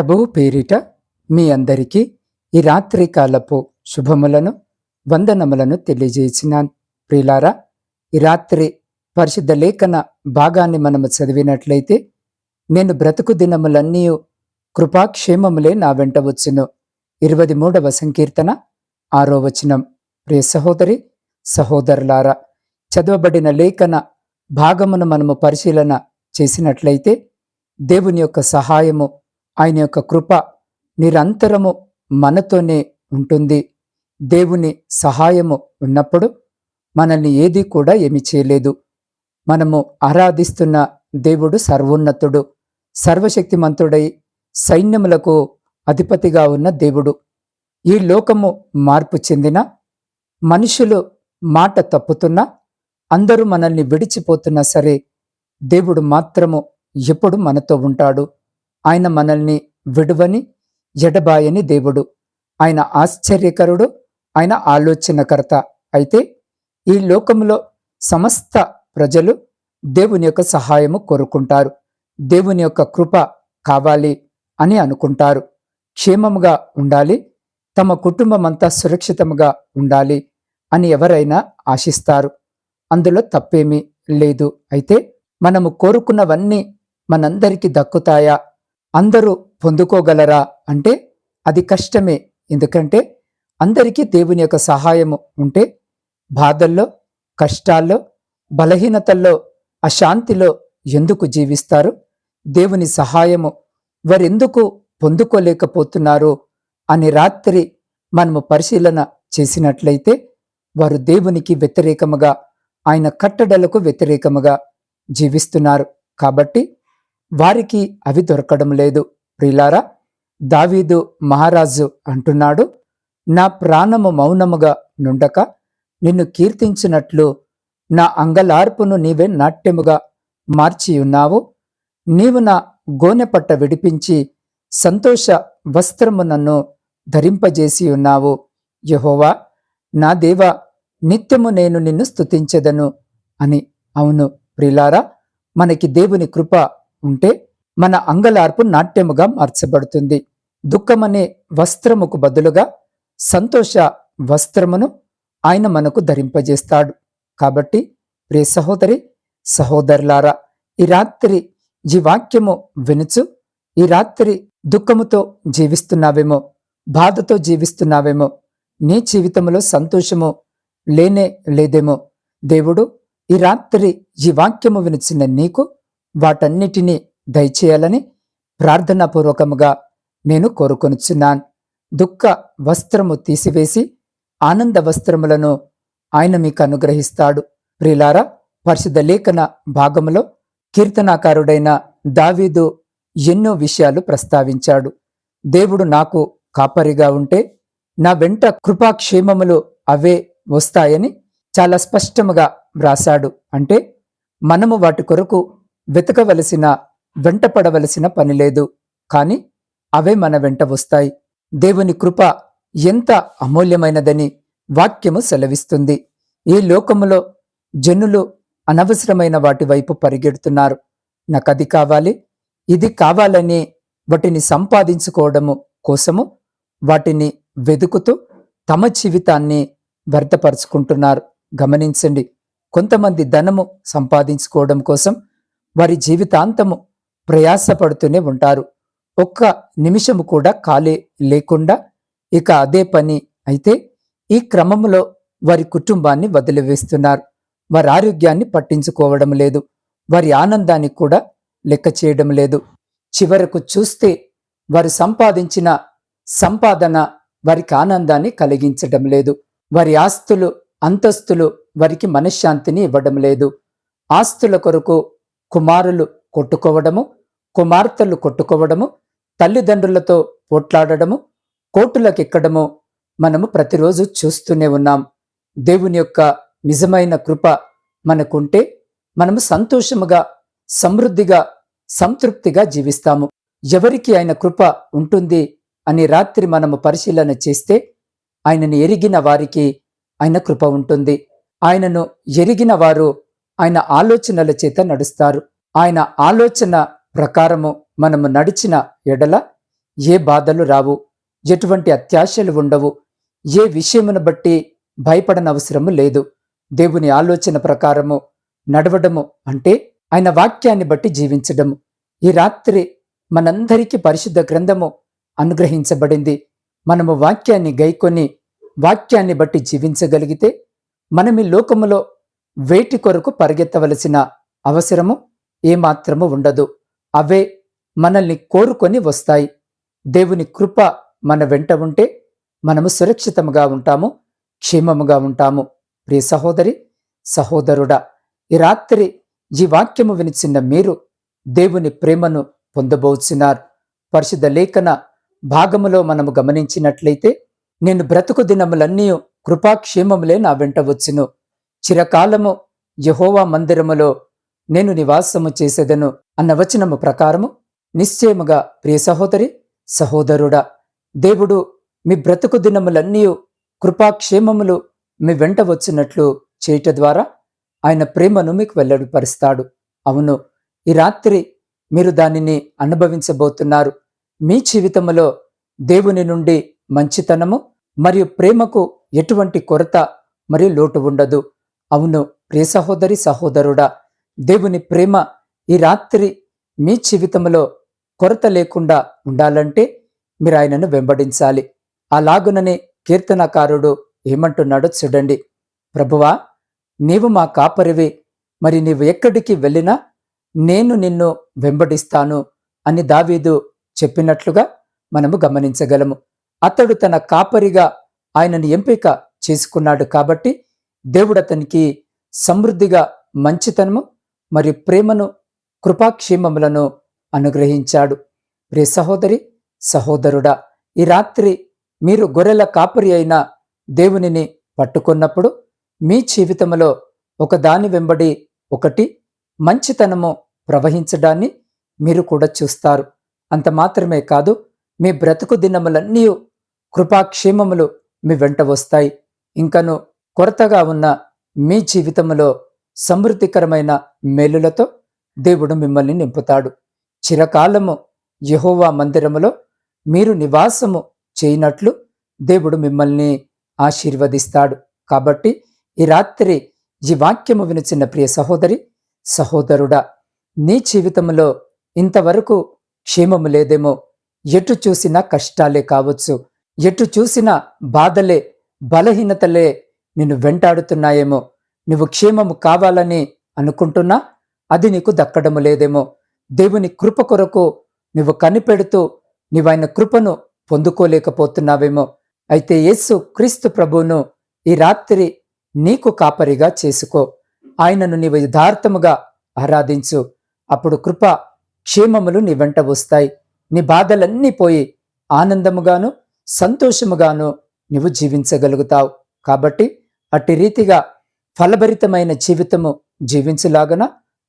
ప్రభువు పేరిట మీ అందరికీ ఈ రాత్రి కాలపు శుభములను వందనములను తెలియజేసినాను. ప్రిలారా ఈ రాత్రి పరిశుద్ధ లేఖన భాగాన్ని మనము చదివినట్లయితే నేను బ్రతుకు దినములన్నీ కృపాక్షేమములే నా వెంట వచ్చును. ఇరవై మూడవ సంకీర్తన ఆరో వచనం. ప్రియ సహోదరి సహోదరులారా చదవబడిన లేఖన భాగమును మనము పరిశీలన చేసినట్లయితే దేవుని యొక్క సహాయము ఆయన యొక్క కృప నిరంతరము మనతోనే ఉంటుంది. దేవుని సహాయము ఉన్నప్పుడు మనల్ని ఏది కూడా ఏమి చేయలేదు. మనము ఆరాధిస్తున్న దేవుడు సర్వోన్నతుడు సర్వశక్తిమంతుడై సైన్యములకు అధిపతిగా ఉన్న దేవుడు. ఈ లోకము మార్పు చెందిన మనుషులు మాట తప్పుతున్నా అందరూ మనల్ని విడిచిపోతున్నా సరే దేవుడు మాత్రము ఎప్పుడు మనతో ఉంటాడు. ఆయన మనల్ని విడువని ఎడబాయని దేవుడు. ఆయన ఆశ్చర్యకరుడు ఆయన ఆలోచనకర్త. అయితే ఈ లోకంలో సమస్త ప్రజలు దేవుని యొక్క సహాయము కోరుకుంటారు. దేవుని యొక్క కృప కావాలి అని అనుకుంటారు. క్షేమముగా ఉండాలి. తమ కుటుంబం అంతా సురక్షితముగా ఉండాలి అని ఎవరైనా ఆశిస్తారు. అందులో తప్పేమీ లేదు. అయితే మనము కోరుకున్నవన్నీ మనందరికీ దక్కుతాయా? అందరూ పొందుకోగలరా అంటే అది కష్టమే. ఎందుకంటే అందరికీ దేవుని యొక్క సహాయము ఉంటే బాధల్లో కష్టాల్లో బలహీనతల్లో అశాంతిలో ఎందుకు జీవిస్తారు? దేవుని సహాయము వారెందుకు పొందుకోలేకపోతున్నారు అని రాత్రి మనము పరిశీలన చేసినట్లయితే వారు దేవునికి వ్యతిరేకముగా ఆయన కట్టడలకు వ్యతిరేకముగా జీవిస్తున్నారు. కాబట్టి వారికి అవి దొరకడం లేదు. ప్రిలారా దావీదు మహారాజు అంటున్నాడు నా ప్రాణము మౌనముగా నుండక నిన్ను కీర్తించినట్లు నా అంగలార్పును నీవే నాట్యముగా మార్చియున్నావు. నీవు నా గోనెపట్ట విడిపించి సంతోష వస్త్రము నన్ను ధరింపజేసి ఉన్నావు యహోవా నా దేవ నిత్యము నేను నిన్ను స్తుతించెదను అని. అవును ప్రిలారా మనకి దేవుని కృప ఉంటే మన అంగలార్పు నాట్యముగా మార్చబడుతుంది. దుఃఖమనే వస్త్రముకు బదులుగా సంతోష వస్త్రమును ఆయన మనకు ధరింపజేస్తాడు. కాబట్టి ప్రియ సహోదరి సహోదరులారా ఈ రాత్రి ఈ వాక్యము వినుచు ఈ రాత్రి దుఃఖముతో జీవిస్తున్నావేమో బాధతో జీవిస్తున్నావేమో నీ జీవితంలో సంతోషము లేనే లేదేమో దేవుడు ఈ రాత్రి ఈ వాక్యము వినిచిన నీకు వాటన్నిటినీ దయచేయాలని ప్రార్థనాపూర్వకముగా నేను కోరుకొనుచున్నాను. దుఃఖ వస్త్రము తీసివేసి ఆనంద వస్త్రములను ఆయన మీకు అనుగ్రహిస్తాడు. ప్రిలారా పరిశుద్ధ లేఖన భాగములో కీర్తనాకారుడైన దావీదు ఎన్నో విషయాలు ప్రస్తావించాడు. దేవుడు నాకు కాపరిగా ఉంటే నా వెంట కృపాక్షేమములు అవే వస్తాయని చాలా స్పష్టముగా వ్రాశాడు. అంటే మనము వాటి కొరకు వెతకవలసిన వెంటపడవలసిన పని లేదు. కాని అవే మన వెంట వస్తాయి. దేవుని కృప ఎంత అమూల్యమైనదని వాక్యము సెలవిస్తుంది. ఈ లోకములో జనులు అనవసరమైన వాటి వైపు పరిగెడుతున్నారు. నాకు అది కావాలి ఇది కావాలని వాటిని సంపాదించుకోవడము కోసము వాటిని వెతుకుతూ తమ జీవితాన్ని వ్యర్థపరుచుకుంటున్నారు. గమనించండి కొంతమంది ధనము సంపాదించుకోవడం కోసం వారి జీవితాంతము ప్రయాసపడుతూనే ఉంటారు. ఒక్క నిమిషము కూడా ఖాళీ లేకుండా ఇక అదే పని అయితే ఈ క్రమంలో వారి కుటుంబాన్ని వదిలివేస్తున్నారు. వారి ఆరోగ్యాన్ని పట్టించుకోవడం లేదు. వారి ఆనందాన్ని కూడా లెక్క చేయడం లేదు. చివరకు చూస్తే వారు సంపాదించిన సంపాదన వారికి ఆనందాన్ని కలిగించడం లేదు. వారి ఆస్తులు అంతస్తులు వారికి మనశ్శాంతిని ఇవ్వడం లేదు. ఆస్తుల కొరకు కుమారులు కొట్టుకోవడము కుమార్తెలు కొట్టుకోవడము తల్లిదండ్రులతో పోట్లాడడము కోర్టులకెక్కడము మనము ప్రతిరోజు చూస్తూనే ఉన్నాం. దేవుని యొక్క నిజమైన కృప మనకుంటే మనము సంతోషముగా సమృద్ధిగా సంతృప్తిగా జీవిస్తాము. ఎవరికి ఆయన కృప ఉంటుంది అని రాత్రి మనము పరిశీలన చేస్తే ఆయనను ఎరిగిన వారికి ఆయన కృప ఉంటుంది. ఆయనను ఎరిగిన వారు ఆయన ఆలోచనల చేత నడుస్తారు. ఆయన ఆలోచన ప్రకారము మనము నడిచిన ఎడల ఏ బాధలు రావు ఎటువంటి అత్యాశలు ఉండవు ఏ విషయమును బట్టి భయపడనవసరము లేదు. దేవుని ఆలోచన ప్రకారము నడవడము అంటే ఆయన వాక్యాన్ని బట్టి జీవించడము. ఈ రాత్రి మనందరికీ పరిశుద్ధ గ్రంథము అనుగ్రహించబడింది. మనము వాక్యాన్ని గైకొని వాక్యాన్ని బట్టి జీవించగలిగితే మనం ఈ లోకములో వేటి కొరకు పరిగెత్తవలసిన అవసరము ఏమాత్రము ఉండదు. అవే మనల్ని కోరుకొని వస్తాయి. దేవుని కృప మన వెంట ఉంటే మనము సురక్షితముగా ఉంటాము క్షేమముగా ఉంటాము. ప్రియ సహోదరి సహోదరుడా ఈ రాత్రి ఈ వాక్యము వినిచిన్న మీరు దేవుని ప్రేమను పొందబోచున్నారు. పరిశుద్ధ లేఖన భాగములో మనము గమనించినట్లయితే నేను బ్రతుకు దినములన్నీ కృపాక్షేమములే నా వెంట వచ్చును. చిరకాలము యహోవా మందిరములో నేను నివాసము చేసేదను అన్న వచనము ప్రకారము నిశ్చయముగా ప్రియ సహోదరి సహోదరుడా దేవుడు మీ బ్రతుకు దినములన్నీ కృపాక్షేమములు మీ వెంట వచ్చినట్లు చేయట ద్వారా ఆయన ప్రేమను మీకు వెల్లడిపరుస్తాడు. అవును ఈ రాత్రి మీరు దానిని అనుభవించబోతున్నారు. మీ జీవితములో దేవుని నుండి మంచితనము మరియు ప్రేమకు ఎటువంటి కొరత మరియు లోటు ఉండదు. అవును ప్రియ సహోదరి సహోదరుడా దేవుని ప్రేమ ఈ రాత్రి మీ జీవితంలో కొరత లేకుండా ఉండాలంటే మీరు ఆయనను వెంబడించాలి. అలాగుననే కీర్తనకారుడు ఏమంటున్నాడో చూడండి. ప్రభువా నీవు మా కాపరివి మరి నీవు ఎక్కడికి వెళ్ళినా నేను నిన్ను వెంబడిస్తాను అని దావీదు చెప్పినట్లుగా మనము గమనించగలము. అతడు తన కాపరిగా ఆయనను ఎంపిక చేసుకున్నాడు కాబట్టి దేవుడు అతనికి సమృద్ధిగా మంచితనము మరియు ప్రేమను కృపాక్షేమములను అనుగ్రహించాడు. ప్రియ సహోదరి సహోదరుడా ఈ రాత్రి మీరు గొర్రెల కాపరి అయిన దేవునిని పట్టుకున్నప్పుడు మీ జీవితంలో ఒక దాని వెంబడి ఒకటి మంచితనము ప్రవహించడాన్ని మీరు కూడా చూస్తారు. అంత మాత్రమే కాదు మీ బ్రతుకు దినములన్నీ కృపాక్షేమములు మీ వెంట వస్తాయి. ఇంకను కొరతగా ఉన్న మీ జీవితంలో సమృద్ధికరమైన మేలులతో దేవుడు మిమ్మల్ని నింపుతాడు. చిరకాలము యహోవా మందిరములో మీరు నివాసము చేయనట్లు దేవుడు మిమ్మల్ని ఆశీర్వదిస్తాడు. కాబట్టి ఈ రాత్రి ఈ వాక్యము వినిచిన ప్రియ సహోదరి సహోదరుడా నీ జీవితంలో ఇంతవరకు క్షేమము లేదేమో ఎటు చూసినా కష్టాలే కావచ్చు ఎటు చూసినా బాధలే బలహీనతలే నిన్ను వెంటాడుతున్నాయేమో. నువ్వు క్షేమము కావాలని అనుకుంటున్నా? అది నీకు దక్కడము లేదేమో. దేవుని కృప కొరకు నువ్వు కనిపెడుతూ నీవు ఆయన కృపను పొందుకోలేకపోతున్నావేమో. అయితే యేసు క్రీస్తు ప్రభువును ఈ రాత్రి నీకు కాపరిగా చేసుకో. ఆయనను నీవు యథార్థముగా ఆరాధించు. అప్పుడు కృప క్షేమములు నీ వెంట వస్తాయి. నీ బాధలన్నీ పోయి ఆనందముగాను సంతోషముగాను నువ్వు జీవించగలుగుతావు. కాబట్టి అట్టి రీతిగా ఫలభరితమైన జీవితము జీవించలాగన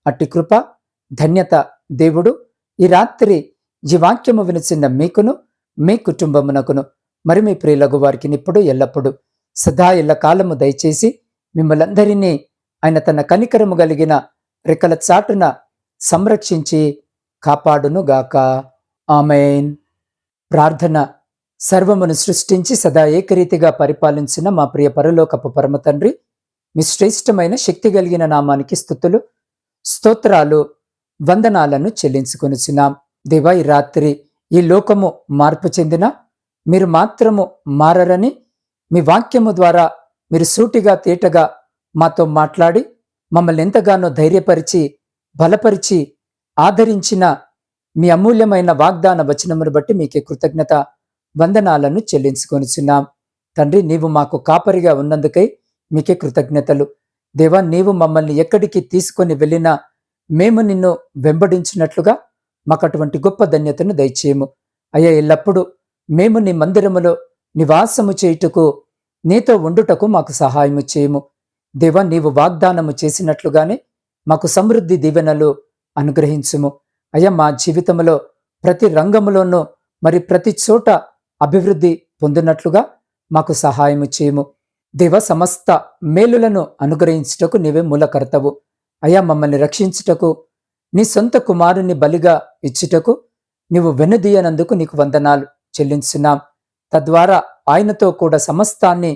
అట్టి కృప ధన్యత దేవుడు ఈ రాత్రి ఈ వాక్యము వినిచిన మీకును మీ కుటుంబమునకును మరి మీ ప్రియులగు వారికి ఇప్పుడు ఎల్లప్పుడూ సదా ఎల్ల కాలము దయచేసి మిమ్మలందరినీ ఆయన తన కనికరము కలిగిన రెక్కల చాటున సంరక్షించి కాపాడునుగాక. ఆమెన్. ప్రార్థన సర్వమును సృష్టించి సదా ఏకరీతిగా పరిపాలించిన మా ప్రియ పరలోకపు పరమ తండ్రి మీ శ్రేష్టమైన శక్తి కలిగిన నామానికి స్థుతులు స్తోత్రాలు వందనాలను చెల్లించుకొనిచున్నాం. దేవా ఈ రాత్రి ఈ లోకము మార్పు చెందిన మీరు మాత్రము మారరని మీ వాక్యము ద్వారా మీరు సూటిగా తేటగా మాతో మాట్లాడి మమ్మల్ని ఎంతగానో ధైర్యపరిచి బలపరిచి ఆదరించిన మీ అమూల్యమైన వాగ్దాన వచనమును బట్టి మీకే కృతజ్ఞత వందనాలను చెల్లించుకొనిచున్నాం. తండ్రి నీవు మాకు కాపరిగా ఉన్నందుకై మీకే కృతజ్ఞతలు. దేవా నీవు మమ్మల్ని ఎక్కడికి తీసుకొని వెళ్ళినా మేము నిన్ను వెంబడించినట్లుగా మాకు అటువంటి గొప్ప ధన్యతను దయచేయము. అయ్యా ఎల్లప్పుడూ మేము నీ మందిరములో నివాసము చేయుటకు నీతో ఉండుటకు మాకు సహాయము చేయము. దేవా నీవు వాగ్దానము చేసినట్లుగానే మాకు సమృద్ధి దీవెనలు అనుగ్రహించుము. అయ్యా మా జీవితంలో ప్రతి రంగములోనూ మరి ప్రతి చోట అభివృద్ధి పొందినట్లుగా మాకు సహాయము చేయము. దేవ సమస్త మేలులను అనుగ్రహించుటకు నీవే మూలకర్తవు. అయ్యా మమ్మల్ని రక్షించుటకు నీ సొంత కుమారుని బలిగా ఇచ్చుటకు నీవు వెనుదీయనందుకు నీకు వందనాలు చెల్లించున్నాం తద్వారా ఆయనతో కూడా సమస్తాన్ని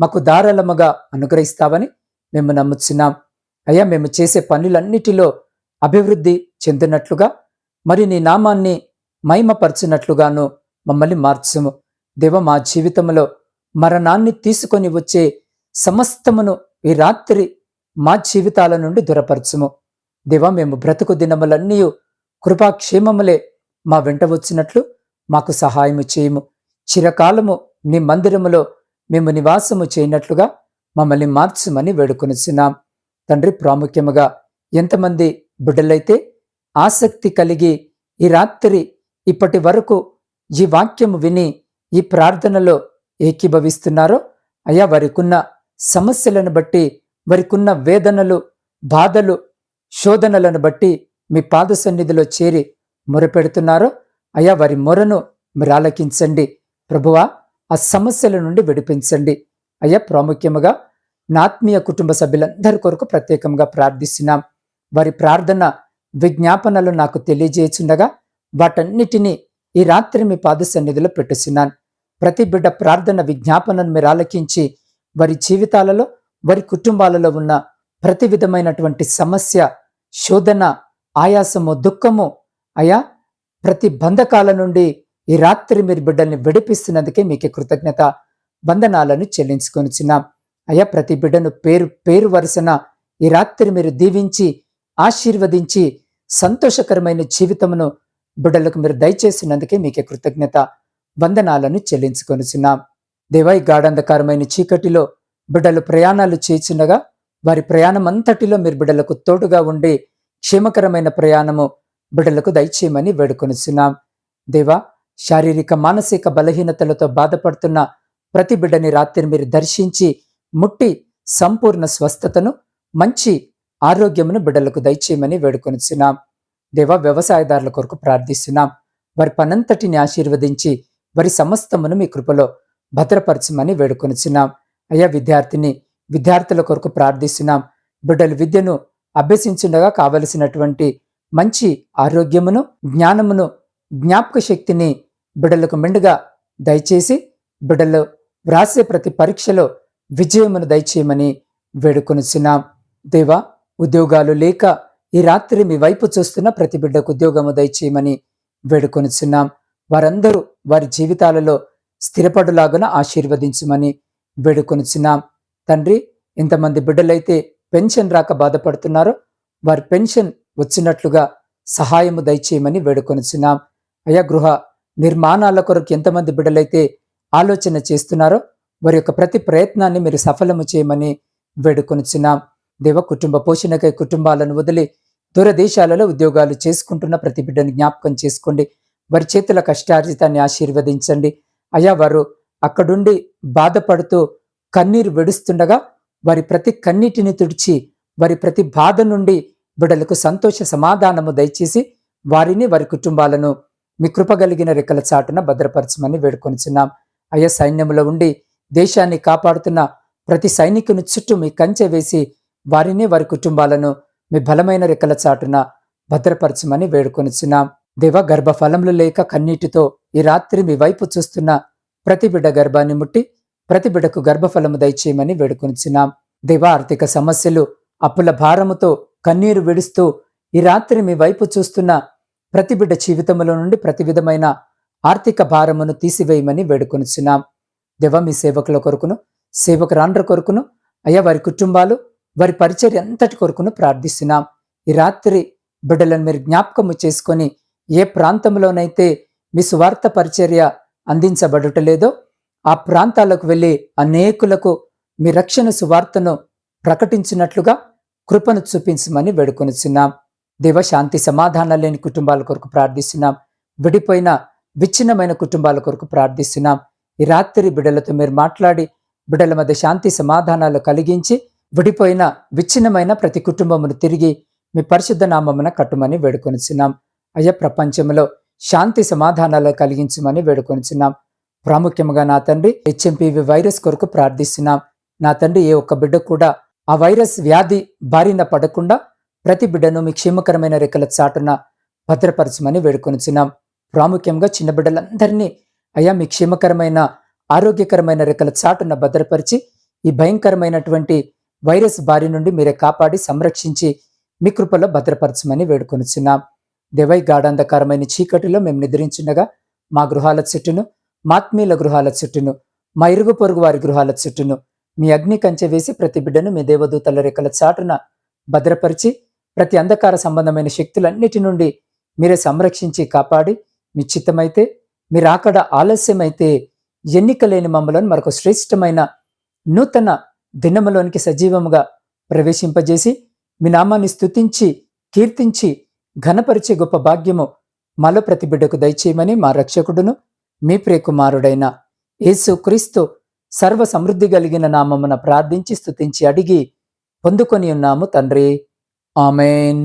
మాకు దారాళముగా అనుగ్రహిస్తావని మేము నమ్ముచున్నాం. అయ్యా మేము చేసే పనులన్నిటిలో అభివృద్ధి చెందినట్లుగా మరి నీ నామాన్ని మహిమపరచినట్లుగాను మమ్మల్ని మార్చుము. దేవ మా జీవితంలో మరణాన్ని తీసుకొని వచ్చే సమస్తమును ఈ రాత్రి మా జీవితాల నుండి దూరపరచుము. దేవ మేము బ్రతుకు దినములన్నీ కృపాక్షేమములే మా వెంట వచ్చినట్లు మాకు సహాయము చేయము. చిరకాలము నీ మందిరములో మేము నివాసము చేయనట్లుగా మమ్మల్ని మార్చుమని వేడుకొనిచున్నాం. తండ్రి ప్రాముఖ్యముగా ఎంతమంది బిడ్డలైతే ఆసక్తి కలిగి ఈ రాత్రి ఇప్పటి వరకు ఈ వాక్యము విని ఈ ప్రార్థనలో ఏకీభవిస్తున్నారో? అయా వారికున్న సమస్యలను బట్టి వారికున్న వేదనలు బాధలు శోధనలను బట్టి మీ పాద సన్నిధిలో చేరి మొరపెడుతున్నారో? అయా వారి మొరను మీరు ఆలకించండి. ప్రభువా ఆ సమస్యల నుండి విడిపించండి. అయ్యా ప్రాముఖ్యముగా నా ఆత్మీయ కుటుంబ సభ్యులందరి కొరకు ప్రత్యేకంగా ప్రార్థిస్తున్నాం. వారి ప్రార్థన విజ్ఞాపనలు నాకు తెలియజేయచుండగా వాటన్నిటినీ ఈ రాత్రి మీ పాద సన్నిధిలో పెట్టుచున్నాను ప్రతి బిడ్డ ప్రార్థన విజ్ఞాపనను మీరు ఆలకించి వారి జీవితాలలో వారి కుటుంబాలలో ఉన్న ప్రతి విధమైనటువంటి సమస్య శోధన ఆయాసము దుఃఖము అయా ప్రతి బంధకాల నుండి ఈ రాత్రి మీరు బిడ్డల్ని విడిపిస్తున్నందుకే మీకు కృతజ్ఞత వందనాలను చెల్లించుకొనిచున్నాం అయ్యా ప్రతి బిడ్డను పేరు పేరు వరుసన ఈ రాత్రి మీరు దీవించి ఆశీర్వదించి సంతోషకరమైన జీవితమును బిడ్డలకు మీరు దయచేసినందుకే మీకే కృతజ్ఞత వందనాలను చెల్లించుకొనిచున్నాం. దేవాయి గాఢంధకారమైన చీకటిలో బిడ్డలు ప్రయాణాలు చేయుచుండగా వారి ప్రయాణం అంతటిలో మీరు బిడ్డలకు తోడుగా ఉండి క్షేమకరమైన ప్రయాణము బిడ్డలకు దయచేయమని వేడుకొనిచున్నాం. దేవా శారీరక మానసిక బలహీనతలతో బాధపడుతున్న ప్రతి బిడ్డని రాత్రి మీరు దర్శించి ముట్టి సంపూర్ణ స్వస్థతను మంచి ఆరోగ్యమును బిడ్డలకు దయచేయమని వేడుకొనిచున్నాం. దేవా వ్యవసాయదారుల కొరకు ప్రార్థిస్తున్నాం. వారి పనంతటిని ఆశీర్వదించి వారి సమస్తమును మీ కృపలో భద్రపరచమని వేడుకొనిచున్నాం. అయ్యా విద్యార్థిని విద్యార్థుల కొరకు ప్రార్థిస్తున్నాం. బిడ్డలు విద్యను అభ్యసించుండగా కావలసినటువంటి మంచి ఆరోగ్యమును జ్ఞానమును జ్ఞాపక శక్తిని బిడ్డలకు మెండుగా దయచేసి బిడ్డలు వ్రాసే ప్రతి పరీక్షలో విజయమును దయచేయమని వేడుకొనిచున్నాం. దేవా ఉద్యోగాలు లేక ఈ రాత్రి మీ వైపు చూస్తున్న ప్రతి బిడ్డకు ఉద్యోగము దయచేయమని వేడుకొనిచున్నాం. వారందరూ వారి జీవితాలలో స్థిరపడులాగున ఆశీర్వదించమని వేడుకొనిచున్నాం. తండ్రి ఇంతమంది బిడ్డలైతే పెన్షన్ రాక బాధపడుతున్నారో వారి పెన్షన్ వచ్చినట్లుగా సహాయము దయచేయమని వేడుకొనిచున్నాం. అయా గృహ నిర్మాణాల కొరకు ఎంతమంది బిడ్డలైతే ఆలోచన చేస్తున్నారో వారి యొక్క ప్రతి ప్రయత్నాన్ని మీరు సఫలము చేయమని వేడుకొనిచున్నాం. దేవ కుటుంబ పోషణకై కుటుంబాలను వదిలి దూరదేశాలలో ఉద్యోగాలు చేసుకుంటున్న ప్రతి బిడ్డను జ్ఞాపకం చేసుకోండి. వారి చేతుల కష్టార్జితాన్ని ఆశీర్వదించండి. అయా వారు అక్కడుండి బాధపడుతూ కన్నీరు వెడుస్తుండగా వారి ప్రతి కన్నీటిని తుడిచి వారి ప్రతి బాధ నుండి బిడ్డలకు సంతోష సమాధానము దయచేసి వారిని వారి కుటుంబాలను మీ కృపగలిగిన రెక్కల చాటున భద్రపరచమని వేడుకొనిచున్నాం. అయ్యా సైన్యంలో ఉండి దేశాన్ని కాపాడుతున్న ప్రతి సైనికుని చుట్టూ మీ కంచె వేసి వారిని వారి కుటుంబాలను మీ బలమైన రెక్కల చాటున భద్రపరచమని వేడుకొనిచున్నాం దేవ గర్భఫలములు లేక కన్నీటితో ఈ రాత్రి మీ వైపు చూస్తున్న ప్రతి బిడ్డ గర్భాన్ని ముట్టి ప్రతి బిడ్డకు గర్భఫలము దయచేయమని వేడుకొనిచున్నాం దేవ ఆర్థిక సమస్యలు అప్పుల భారముతో కన్నీరు విడుస్తూ ఈ రాత్రి మీ వైపు చూస్తున్న ప్రతి బిడ్డ జీవితంలో నుండి ప్రతి విధమైన ఆర్థిక భారమును తీసివేయమని వేడుకొనిచున్నాం దేవ మీ సేవకుల కొరకును సేవకురాండ్ర కొరకును అయ్యా వారి కుటుంబాలు వారి పరిచర్య అంతటి కొరకును ప్రార్థిస్తున్నాం. ఈ రాత్రి బిడ్డలను మీరు జ్ఞాపకము చేసుకొని ఏ ప్రాంతంలోనైతే మీ సువార్త పరిచర్య అందించబడటలేదో ఆ ప్రాంతాలకు వెళ్ళి అనేకులకు మీ రక్షణ సువార్తను ప్రకటించినట్లుగా కృపను చూపించమని వేడుకొనిచున్నాం. దేవ శాంతి సమాధానం లేని కుటుంబాల కొరకు ప్రార్థిస్తున్నాం. విడిపోయిన విచ్ఛిన్నమైన కుటుంబాల కొరకు ప్రార్థిస్తున్నాం. ఈ రాత్రి బిడ్డలతో మీరు మాట్లాడి బిడ్డల మధ్య శాంతి సమాధానాలు కలిగించి విడిపోయిన విచ్ఛిన్నమైన ప్రతి కుటుంబమును తిరిగి మీ పరిశుద్ధ నామమున కట్టుమని వేడుకొనిచున్నాం. అయ్యా ప్రపంచంలో శాంతి సమాధానాలు కలిగించమని వేడుకొనిచున్నాం. ప్రాముఖ్యంగా నా తండ్రి హెచ్ఎంపీవి వైరస్ కొరకు ప్రార్థిస్తున్నాం. నా తండ్రి ఏ ఒక్క బిడ్డ కూడా ఆ వైరస్ వ్యాధి బారిన పడకుండా ప్రతి బిడ్డను మీ క్షేమకరమైన రెక్కల చాటున భద్రపరచమని వేడుకొనిచున్నాం. ప్రాముఖ్యంగా చిన్న బిడ్డలందరినీ అయ్యా మీ క్షేమకరమైన ఆరోగ్యకరమైన రెక్కల చాటున భద్రపరిచి ఈ భయంకరమైనటువంటి వైరస్ బారి నుండి మీరే కాపాడి సంరక్షించి మీ కృపలో భద్రపరచమని వేడుకొనుచున్నాం. దేవై గాఢాంధకారమైన చీకటిలో మేము నిద్రించుండగా మా గృహాల చుట్టూను మాత్మీయుల గృహాల చుట్టూను మా ఇరుగు పొరుగు వారి గృహాల చుట్టూను మీ అగ్ని కంచె వేసి ప్రతి బిడ్డను మీ దేవదూతల రెక్కల చాటున భద్రపరిచి ప్రతి అంధకార సంబంధమైన శక్తులన్నిటి నుండి మీరే సంరక్షించి కాపాడి మీ చిత్తమైతే మీరు అక్కడ ఆలస్యమైతే ఎన్నిక లేని మమ్మలను మరొక శ్రేష్టమైన నూతన దినములోనికి సజీవముగా ప్రవేశింపజేసి మీ నామాన్ని స్తుతించి కీర్తించి ఘనపరిచే గొప్ప భాగ్యము మలో ప్రతి బిడ్డకు దయచేయమని మా రక్షకుడును మీ ప్రియకుమారుడైన యేసు క్రీస్తు సర్వ సమృద్ధి కలిగిన నామమున ప్రార్థించి స్థుతించి అడిగి పొందుకొని ఉన్నాము తండ్రి. ఆమెన్.